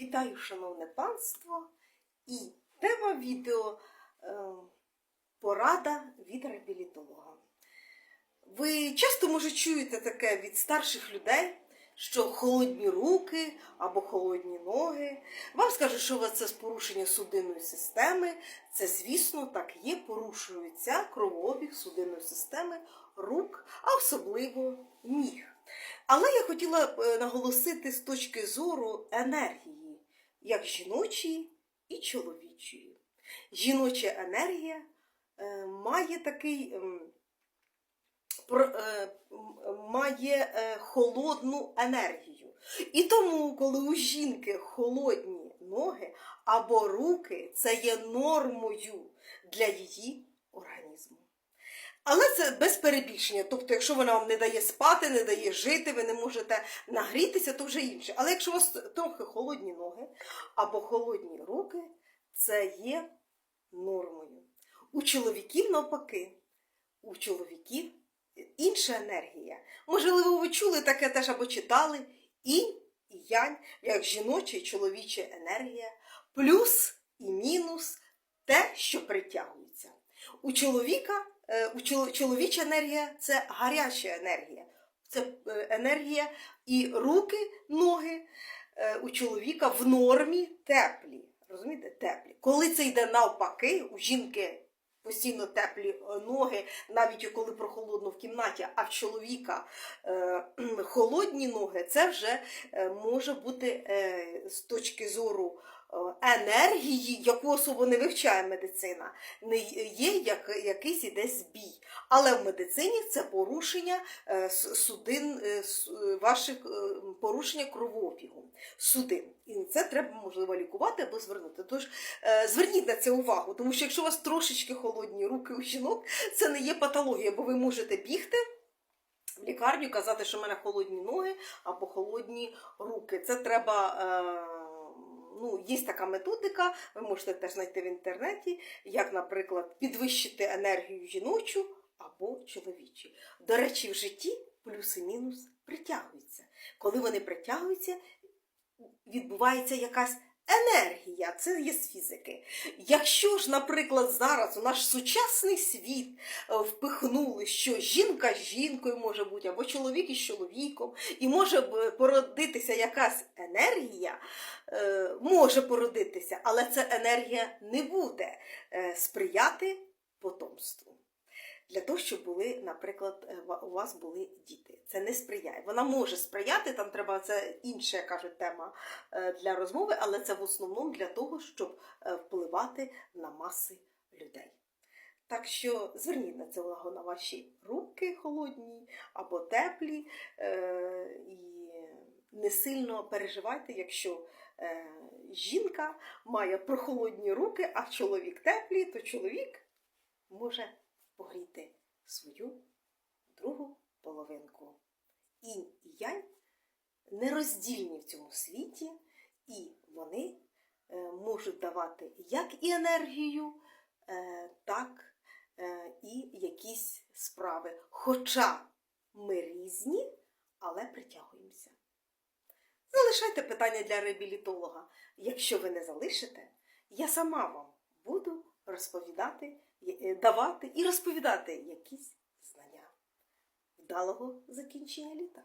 Вітаю, шановне панство! І тема відео е, порада від реабілітолога. Ви часто, може, чуєте таке від старших людей, що холодні руки або холодні ноги. Вам скажуть, що це з порушення судинної системи. Це, звісно, так є, порушується кровообіг судинної системи рук, а особливо ніг. Але я хотіла е, наголосити з точки зору енергії, як жіночої і чоловічої. Жіноча енергія е, має такий ем, е, має е, холодну енергію. І тому, коли у жінки холодні ноги або руки, це є нормою для її організму. Але це без перебільшення. Тобто, якщо вона вам не дає спати, не дає жити, ви не можете нагрітися, то вже інше. Але якщо у вас трохи холодні ноги або холодні руки, це є нормою. У чоловіків навпаки, у чоловіків інша енергія. Можливо, ви чули таке теж або читали і янь, як жіноча і чоловіча енергія, плюс і мінус те, що притягується. У чоловіка, чоловіча енергія це гаряча енергія. Це е, енергія і руки, ноги е, у чоловіка в нормі теплі. Розумієте? Теплі. Коли це йде навпаки, у жінки постійно теплі е, ноги, навіть коли прохолодно в кімнаті, а в чоловіка е, холодні ноги, це вже е, може бути з точки зору енергії, яку особо не вивчає медицина, не є як, якийсь іде збій. Але в медицині це порушення е, судин, е, е, ваших порушення кровообігу, судин. І це треба можливо лікувати або звернути. Тож зверніть на це увагу, тому що якщо у вас трошечки холодні руки у жінок, це не є патологія, бо ви можете бігти. В лікарню казати, що в мене холодні ноги або холодні руки. Це треба. Ну, є така методика, ви можете теж знайти в інтернеті, як, наприклад, підвищити енергію жіночу або чоловічу. До речі, в житті плюс і мінус притягуються. Коли вони притягуються, відбувається якась енергія, це є з фізики. Якщо ж, наприклад, зараз у наш сучасний світ е, впихнули, що жінка з жінкою може бути, або чоловік із чоловіком, і може породитися якась енергія, е, може породитися, але ця енергія не буде е, сприяти потомству. Для того, щоб були, наприклад, е, у вас були діти. Це не сприяє. Вона може сприяти, там треба це інша, кажуть, тема е, для розмови, але це в основному для того, щоб е, впливати на маси людей. Так що зверніть на це увагу на ваші руки холодні або теплі, і не сильно переживайте, якщо жінка має прохолодні руки, а чоловік теплі, то чоловік може погріти свою другу половинку. Інь і янь нероздільні в цьому світі, і вони е, можуть давати як і енергію, е, так е, і якісь справи. Хоча ми різні, але притягуємося. Залишайте питання для реабілітолога. Якщо ви не залишите, я сама вам буду розповідати, давати і розповідати якісь знання. Вдалого закінчення літа!